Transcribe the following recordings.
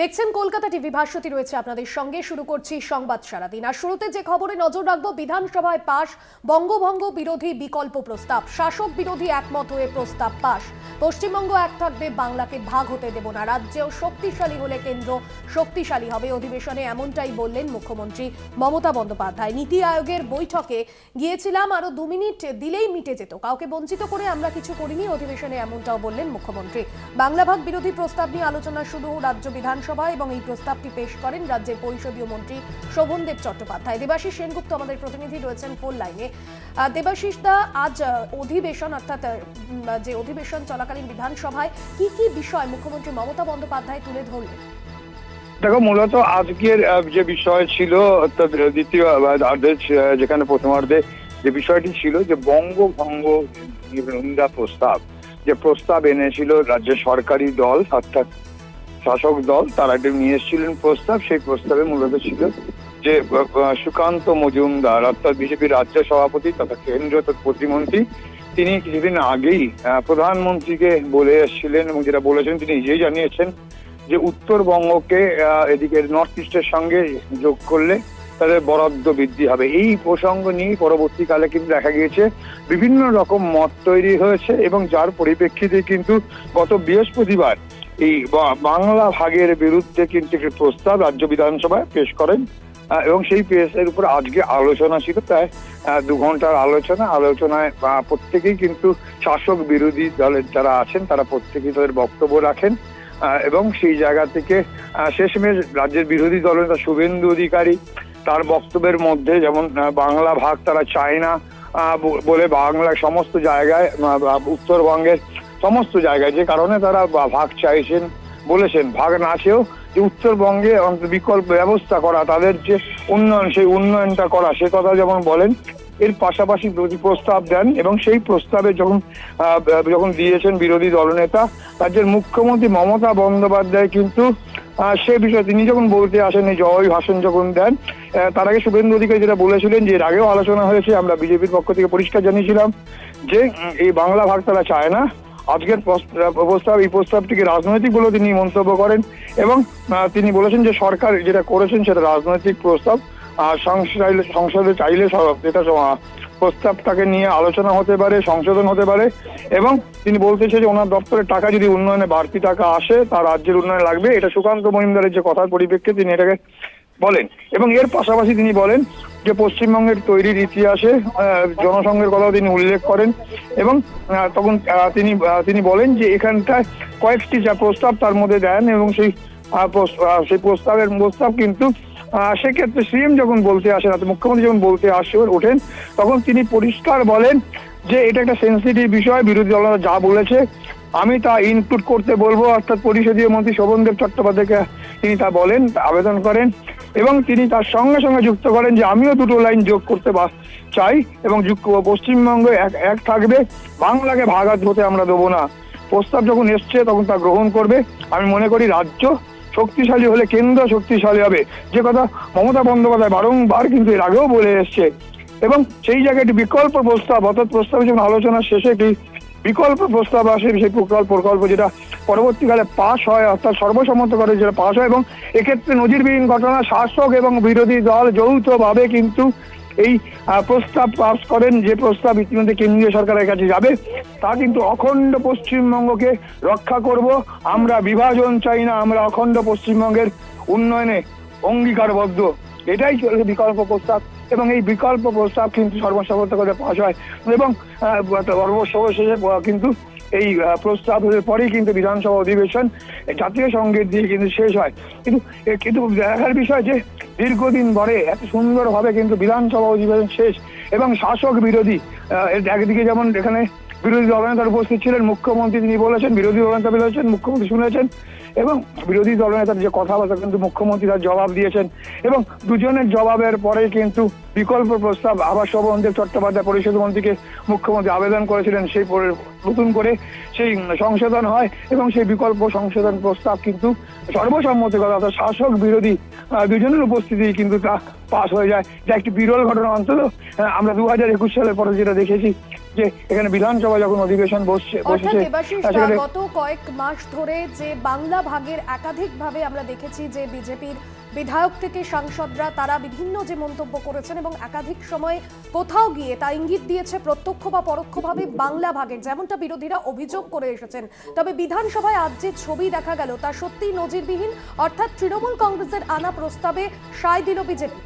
দেখছেন কলকাতা টিভি ভাস্বতী রয়েছে আপনাদের সঙ্গে। শুরু করছি সংবাদ সারাদিন। আর শুরুতে যে খবরে নজর রাখব, বিধানসভায় পাশ, বঙ্গভঙ্গ বিরোধী বিকল্প প্রস্তাব। শাসক বিরোধী একমত হয়ে প্রস্তাব পাশ। পশ্চিমবঙ্গ এক থাকবে বাংলাকে ভাগ হতে দেব না। রাজ্যেও শক্তিশালী হলে কেন্দ্র শক্তিশালী হবে অধিবেশনে, এমনটাই বললেন মুখ্যমন্ত্রী মমতা বন্দ্যোপাধ্যায়। নীতি আয়োগের বৈঠকে গিয়েছিলাম আরও দু মিনিট, দিলেই মিটে যেত। কাউকে বঞ্চিত করে আমরা কিছু করিনি অধিবেশনে, এমনটাও বললেন মুখ্যমন্ত্রী। বাংলা ভাগ বিরোধী প্রস্তাব নিয়ে আলোচনা শুরু রাজ্য বিধানসভা এবং এই প্রস্তাবটি পেশ করেন রাজ্যের পরিষদীয় মন্ত্রী শোভনদেব চট্টোপাধ্যায়। দেবাশিস সেনগুপ্ত আমাদের প্রতিনিধি রয়েছেন ফোন লাইনে। দেবাশিস দা, আজ অধিবেশন অর্থাৎ যে অধিবেশন চলাকালীন বিধানসভায় কি কি বিষয় মুখ্যমন্ত্রী মমতা বন্দ্যোপাধ্যায় তুলে ধরলেন? দেখো, মূলত আজকের যে বিষয় ছিল দ্বিতীয় যেখানে প্রথমার্ধে যে বিষয়টি ছিল যে বঙ্গভঙ্গ নিন্দা প্রস্তাব, যে প্রস্তাব এনেছিল রাজ্য সরকারি দল, অর্থাৎ শাসক দল, তারা একটা নিয়ে এসেছিলেন প্রস্তাব, সেই প্রস্তাবে মূলত ছিল যে সুকান্ত মজুমদার, অর্থাৎ বিজেপির রাজ্য সভাপতি তথা কেন্দ্রীয় প্রতিমন্ত্রী তিনি কিছুদিন আগেই প্রধানমন্ত্রীকে বলে এসেছিলেন এবং যেটা বলেছেন, তিনি নিজেই জানিয়েছেন যে উত্তরবঙ্গকে এদিকে নর্থ ইস্টের সঙ্গে যোগ করলে তাদের বরাদ্দ বৃদ্ধি হবে। এই প্রসঙ্গ নিয়ে পরবর্তীকালে কিন্তু দেখা গিয়েছে, বিভিন্ন রকম মত তৈরি হয়েছে এবং যার পরিপ্রেক্ষিতে কিন্তু গত বৃহস্পতিবার এই বাংলা ভাগের বিরুদ্ধে কিন্তু একটি প্রস্তাব রাজ্য বিধানসভায় পেশ করেন এবং সেই পেশের উপর আজকে আলোচনা ছিল, প্রায় দু ঘণ্টার আলোচনা। আলোচনায় প্রত্যেকেই কিন্তু শাসক বিরোধী দলের যারা আছেন, তারা প্রত্যেকেই তাদের বক্তব্য রাখেন। এবং সেই জায়গা থেকে শেষমেশ রাজ্যের বিরোধী দলনেতা শুভেন্দু অধিকারী, তার বক্তব্যের মধ্যে যেমন বাংলা ভাগ, তারা চায় না বলে বাংলার সমস্ত জায়গায় উত্তরবঙ্গের সমস্ত জায়গায় যে কারণে তারা ভাগ চাইছেন, বলেছেন। ভাগ না চেয়েও যে উত্তরবঙ্গে বিকল্প ব্যবস্থা করা, তাদের যে উন্নয়ন, সেই উন্নয়নটা করা, সে কথা যেমন বলেন, এর পাশাপাশি প্রস্তাব দেন এবং সেই প্রস্তাবে যখন যখন দিয়েছেন বিরোধী দলনেতা, রাজ্যের মুখ্যমন্ত্রী মমতা বন্দ্যোপাধ্যায় কিন্তু সে বিষয়ে তিনি যখন বলতে আসেন এই জয় ভাষণ যখন দেন তার আগে শুভেন্দু অধিকারী যেটা বলেছিলেন যে এর আগেও আলোচনা হয়েছে, আমরা বিজেপির পক্ষ থেকে পরিষ্কার জানিয়েছিলাম যে এই বাংলা ভাগ তারা চায় না আজকের প্রস্তাব এই প্রস্তাবটিকে রাজনৈতিক বলে তিনি মন্তব্য করেন এবং তিনি বলেছেন যে সরকার যেটা করেছেন সেটা রাজনৈতিক প্রস্তাব। সংসদ সংসদে চাইলে আহ, প্রস্তাবটাকে নিয়ে আলোচনা হতে পারে সংশোধন হতে পারে এবং তিনি বলতেছে যে ওনার দপ্তরের টাকা যদি উন্নয়নে বাড়তি টাকা আসে তার রাজ্যের উন্নয়নে লাগবে। এটা সুকান্ত মহিমদারের যে কথার পরিপ্রেক্ষিতে তিনি এটাকে বলেন এবং এর পাশাপাশি তিনি বলেন যে পশ্চিমবঙ্গের তৈরির ইতিহাসে জনসংঘের কথাও তিনি উল্লেখ করেন এবং তখন তিনি তিনি বলেন যে এখানটায় কয়েকটি যা প্রস্তাব তার মধ্যে দেন এবং সেই সেই প্রস্তাবের প্রস্তাব কিন্তু সেক্ষেত্রে সিএম যখন বলতে আসেন, অর্থাৎ মুখ্যমন্ত্রী যখন বলতে আসে, ওঠেন, তখন তিনি পরিষ্কার বলেন যে এটা একটা সেন্সিটিভ বিষয়, বিরোধী দলরা যা বলেছে, আমি তা ইনপুট করতে বলব, অর্থাৎ পরিষদীয় মন্ত্রী শোভনদেব চট্টোপাধ্যায়কে তিনি তা বলেন, আবেদন করেন। এবং তিনি তার সঙ্গে সঙ্গে যুক্ত করেন যে আমিও দুটো লাইন যোগ করতে চাই এবং পশ্চিমবঙ্গ এক এক থাকবে। বাংলাকে ভাগাত হতে আমরা দেবো না। প্রস্তাব যখন এসছে, তখন তা গ্রহণ করবে। আমি মনে করি রাজ্য শক্তিশালী হলে কেন্দ্র শক্তিশালী হবে। যে কথা মমতা বন্দ্যোপাধ্যায় বারংবার কিন্তু এর আগেও বলে এসছে। এবং সেই জায়গায় একটি বিকল্প প্রস্তাব, অর্থাৎ প্রস্তাবে যখন আলোচনা শেষে একটি বিকল্প প্রস্তাব আসে, সেই প্রকল্প প্রকল্প যেটা পরবর্তীকালে পাশ হয়, অর্থাৎ সর্বসম্মত করে যেটা পাশ হয়, এবং এক্ষেত্রে নজিরবিহীন ঘটনা শাসক এবং বিরোধী দল যৌথভাবে কিন্তু এই প্রস্তাব পাস করেন, যে প্রস্তাব ইতিমধ্যে কেন্দ্রীয় সরকারের কাছে যাবে, তা কিন্তু অখণ্ড পশ্চিমবঙ্গকে রক্ষা করব। আমরা বিভাজন চাই না, আমরা অখণ্ড পশ্চিমবঙ্গের উন্নয়নে অঙ্গীকারবদ্ধ। এটাই চলছে বিকল্প প্রস্তাব, এবং এই বিকল্প প্রস্তাব কিন্তু সর্বসম্মত করে পাশ হয়। এবং সর্বশেষে কিন্তু এই প্রস্তাব পরেই কিন্তু বিধানসভা অধিবেশন জাতীয় সংগীত দিয়ে কিন্তু শেষ হয়। কিন্তু কিন্তু দেখার বিষয় যে দীর্ঘদিন পরে এত সুন্দরভাবে কিন্তু বিধানসভা অধিবেশন শেষ এবং শাসক বিরোধী একদিকে যেমন এখানে বিরোধী দলনেতার উপস্থিত ছিলেন, মুখ্যমন্ত্রী তিনি বলেছেন, বিরোধী দলনেতা বলেছেন মুখ্যমন্ত্রী শুনেছেন এবং বিরোধী দলনেতার যে কথাবার্তা কিন্তু মুখ্যমন্ত্রী তার জবাব দিয়েছেন। এবং দুজনের জবাবের পরে কিন্তু বিকল্প প্রস্তাব আবার শোভনদেব চট্টোপাধ্যায় পরিষদ মন্ত্রীকে মুখ্যমন্ত্রী আবেদন করেছিলেন। সেই নতুন করে সেই সংশোধন হয় এবং সেই বিকল্প সংশোধন প্রস্তাব কিন্তু সর্বসম্মতি কথা অর্থাৎ শাসক বিরোধী দুজনের উপস্থিতি কিন্তু তা পাশ হয়ে যায়। যা একটি বিরল ঘটনা। অন্তত আমরা দু হাজার একুশ সালের পরে যেটা দেখেছি যে এখানে বিধানসভা যখন অধিবেশন বসছে বসেছে গত কয়েক মাস ধরে যে বাংলা ভাগের একাধিকভাবে আমরা দেখেছি যে বিজেপির বিধায়ক থেকে সাংসদরা তারা বিভিন্ন যে মন্তব্য করেছেন এবং একাধিক সময় কোথাও গিয়ে তা ইঙ্গিত দিয়েছে প্রত্যক্ষ বা পরোক্ষভাবে বাংলা ভাগের যেমনটা বিরোধীরা অভিযোগ করে এসেছেন। তবে বিধানসভায় আজ যে ছবি দেখা গেল তা সত্যিই নজিরবিহীন। অর্থাৎ তৃণমূল কংগ্রেসের আনা প্রস্তাবে সায় দিল বিজেপি।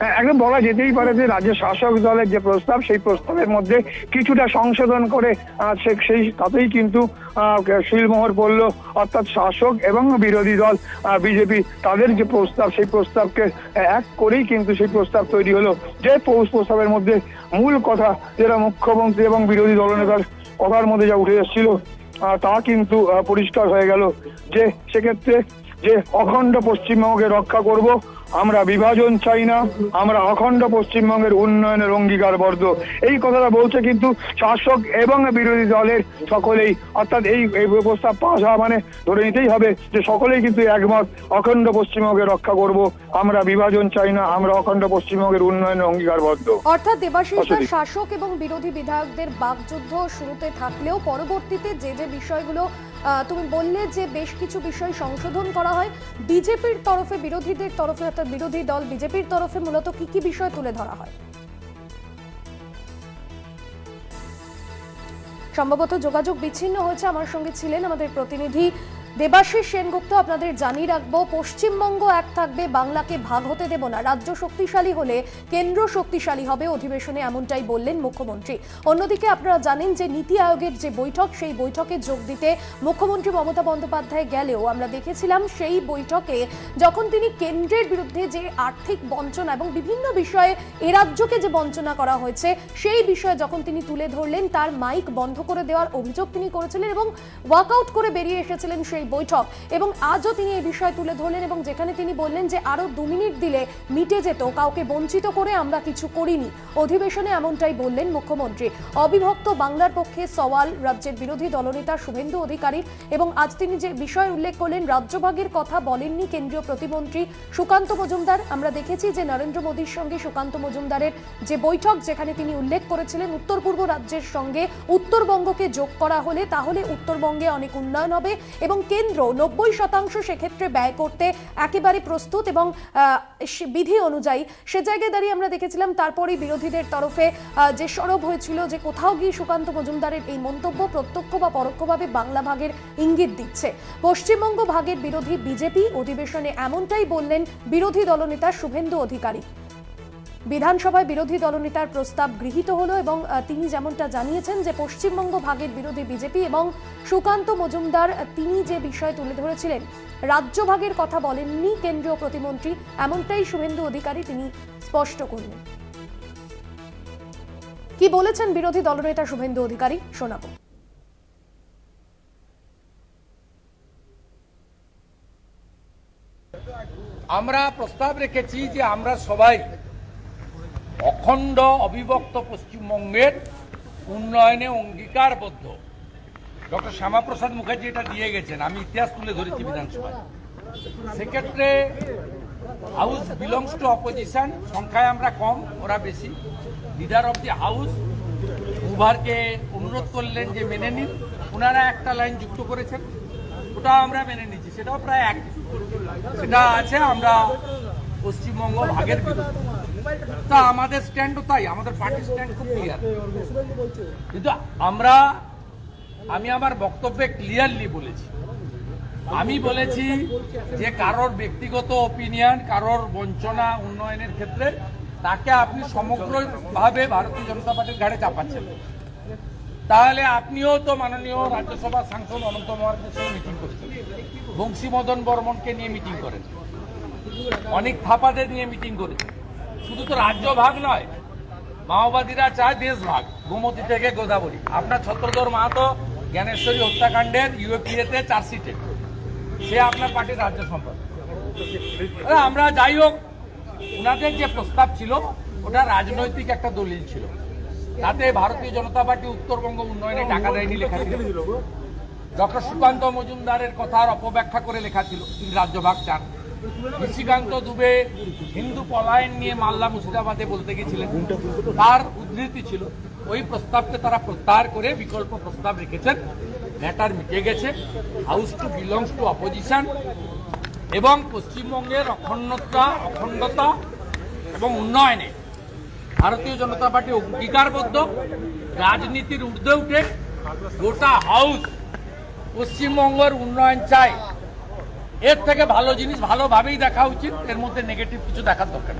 একদম বলা যেতেই পারে যে রাজ্য শাসক দলের যে প্রস্তাব, সেই প্রস্তাবের মধ্যে কিছুটা সংশোধন করে সেই, তাতেই কিন্তু শিলমোহর পড়ল। অর্থাৎ শাসক এবং বিরোধী দল বিজেপি, তাদের যে প্রস্তাব, সেই প্রস্তাবকে এক করেই কিন্তু সেই প্রস্তাব তৈরি হলো। যে প্রস্তাবের মধ্যে মূল কথা, যেটা মুখ্যমন্ত্রী এবং বিরোধী দলনেতার কথার মধ্যে যা উঠে এসেছিল তা কিন্তু পরিষ্কার হয়ে গেল। যে, সেক্ষেত্রে যে অখণ্ড পশ্চিমবঙ্গকে রক্ষা করব আমরা বিভাজন চাই না আমরা অখণ্ড পশ্চিমবঙ্গের উন্নয়নের অঙ্গীকারবদ্ধ। এই কথাটা বলছে কিন্তু শাসক এবং বিরোধী দলের সকলেই। অর্থাৎ এই এই প্রস্তাব পাশ হওয়া মানে ধরে নিতেই হবে যে সকলেই কিন্তু একমত অখণ্ড পশ্চিমবঙ্গকে রক্ষা করব। আমরা বিভাজন চাই না আমরা অখণ্ড পশ্চিমবঙ্গের উন্নয়নের অঙ্গীকারবদ্ধ। অর্থাৎ দেবাশিস শাসক এবং বিরোধী বিধায়কদের বাকযুদ্ধ শুরুতে থাকলেও পরবর্তীতে যে যে বিষয়গুলো আহ, তুমি বললে যে বেশ কিছু বিষয় সংশোধন করা হয় বিজেপির তরফে বিরোধীদের তরফে অর্থাৎ বিরোধী দল বিজেপির তরফে মূলত কি কি বিষয় তুলে ধরা হয়? সম্ভবত যোগাযোগ বিচ্ছিন্ন হয়েছে। আমার সঙ্গে ছিলেন আমাদের প্রতিনিধি দেবাশিস সেনগুপ্ত, আপনাদের জানিয়ে রাখব, পশ্চিমবঙ্গ এক থাকবে, বাংলাকে ভাগ হতে দেব না। রাজ্য শক্তিশালী হলে কেন্দ্র শক্তিশালী হবে অধিবেশনে, এমনটাই বললেন মুখ্যমন্ত্রী। অন্যদিকে আপনারা জানেন যে নীতি আয়োগের যে বৈঠক, সেই বৈঠকে যোগ দিতে মুখ্যমন্ত্রী মমতা বন্দ্যোপাধ্যায় গেলেও আমরা দেখেছিলাম সেই বৈঠকে যখন তিনি কেন্দ্রের বিরুদ্ধে যে আর্থিক বঞ্চনা এবং বিভিন্ন বিষয়ে এ রাজ্যকে যে বঞ্চনা করা হয়েছে, সেই বিষয়ে যখন তিনি তুলে ধরলেন, তার মাইক বন্ধ করে দেওয়ার অভিযোগ তিনি করেছিলেন এবং ওয়াকআউট করে বেরিয়ে এসেছিলেন সেই বৈঠক। এবং আজও তিনি এই বিষয় তুলে ধরলেন এবং যেখানে তিনি বললেন যে আরও দু মিনিট দিলে মিটে যেত, কাউকে বঞ্চিত করে আমরা কিছু করিনি। অধিবেশনে এমনটাই বললেন মুখ্যমন্ত্রী। অবিভক্ত বাংলার পক্ষে সওয়াল রাজ্যের বিরোধী দলনেতা শুভেন্দু অধিকারী এবং আজ তিনি যে বিষয় উল্লেখ করলেন, রাজ্যভাগের কথা বলেননি কেন্দ্রীয় প্রতিমন্ত্রী সুকান্ত মজুমদার। আমরা দেখেছি যে নরেন্দ্র মোদীর সঙ্গে সুকান্ত মজুমদারের যে বৈঠক, যেখানে তিনি উল্লেখ করেছিলেন উত্তর পূর্ব রাজ্যের সঙ্গে উত্তরবঙ্গকে যোগ করা হলে তাহলে উত্তরবঙ্গে অনেক উন্নয়ন হবে এবং কেন্দ্র নব্বই শতাংশ সেক্ষেত্রে ব্যয় করতে একেবারে প্রস্তুত এবং বিধি অনুযায়ী সে জায়গায় দাঁড়িয়ে আমরা দেখেছিলাম তারপরেই বিরোধীদের তরফে যে সরব হয়েছিল, যে কোথাও গিয়ে সুকান্ত মজুমদারের এই মন্তব্য প্রত্যক্ষ বা পরোক্ষভাবে বাংলা ভাগের ইঙ্গিত দিচ্ছে। পশ্চিমবঙ্গ ভাগের বিরোধী বিজেপি অধিবেশনে এমনটাই বললেন বিরোধী দলনেতা শুভেন্দু অধিকারী। বিধানসভায় বিরোধী দলনেতার প্রস্তাব গৃহীত হলো এবং তিনি যেমনটা জানিয়েছেন যে পশ্চিমবঙ্গ ভাগের বিরোধী বিজেপি এবং সুকান্ত মজুমদার তিনি যে বিষয় তুলে ধরেছিলেন, রাজ্য ভাগের কথা বলেননি কেন্দ্রীয় প্রতিমন্ত্রী, এমনটাই শুভেন্দু অধিকারী তিনি স্পষ্ট করলেন। কি বলেছেন বিরোধী দলনেতা শুভেন্দু অধিকারী? শোনাবো। আমরা প্রস্তাব রেখেছি যে আমরা সবাই অখণ্ড অবিভক্ত পশ্চিমবঙ্গের উন্নয়নে অঙ্গীকারবদ্ধ। ডক্টর শ্যামাপ্রসাদ মুখার্জি এটা দিয়ে গেছেন, আমি ইতিহাস তুলে ধরেছি বিধানসভায়। সেক্ষেত্রে হাউস বিলংস টু অপোজিশন সংখ্যায় আমরা কম, ওরা বেশি। লিডার অফ দি হাউস উভারকে অনুরোধ করলেন যে মেনে নিন। ওনারা একটা লাইন যুক্ত করেছেন, ওটা আমরা মেনে নিচ্ছি সেটাও প্রায় এক। সেটা আছে, আমরা পশ্চিমবঙ্গ ভাগের বিরুদ্ধে। তা আমাদের স্ট্যান্ডও তাই, আমাদের পার্টির স্ট্যান্ড খুব ক্লিয়ার কিন্তু আমরা, আমি আমার বক্তব্যে ক্লিয়ারলি বলেছি। আমি বলেছি যে কারোর ব্যক্তিগত ওপিনিয়ন কারোর বঞ্চনা, উন্নয়নের ক্ষেত্রে তাকে আপনি সমগ্রভাবে ভারতীয় জনতা পার্টির ঘাড়ে চাপাচ্ছেন। তাহলে আপনিও তো মাননীয় রাজ্যসভা সাংসদ অনন্ত মহারাজের সঙ্গে মিটিং করেছেন। বংশীমদন বর্মনকে নিয়ে মিটিং করেন। অনেক থাপাদের নিয়ে মিটিং করেছেন। শুধু তো রাজ্য ভাগ নয়, মাওবাদীরা চায় দেশ ভাগ, গোমতী থেকে গোদাবরী। আপনার ছত্রধর মাহাতো জ্ঞানেশ্বরী হত্যাকাণ্ডের ইউএপিএতে চার্জশিটে। সে আপনার পার্টির রাজ্য সম্পাদক। আমরা যাই হোক ওনাদের যে প্রস্তাব ছিল, ওটা রাজনৈতিক একটা দলিল ছিল। তাতে ভারতীয় জনতা পার্টি উত্তরবঙ্গ উন্নয়নে টাকা দেয়নি লেখা ছিল। ডক্টর সুকান্ত মজুমদারের কথার অপব্যাখ্যা করে লেখা ছিল, তিনি রাজ্যভাগ চান। নিশিকান্ত দুবে হিন্দু পলায়ন নিয়ে মাল্লা মুর্শিদাবাদে বলতে গেছিলেন। তার উদ্ধৃতি ছিল, ওই প্রস্তাবকে তারা প্রত্যাহার করে বিকল্প প্রস্তাব রেখেছেন। ম্যাটার মিটে গেছে house to belongs to opposition এবং পশ্চিমবঙ্গের অখণ্ডতা অখণ্ডতা এবং উন্নয়নে ভারতীয় জনতা পার্টি অঙ্গীকারবদ্ধ। রাজনীতির ঊর্ধ্বে উঠে গোটা হাউস পশ্চিমবঙ্গের উন্নয়ন চাই এর থেকে ভালো জিনিস ভালোভাবেই দেখা উচিত। এর মধ্যে নেগেটিভ কিছু দেখার দরকার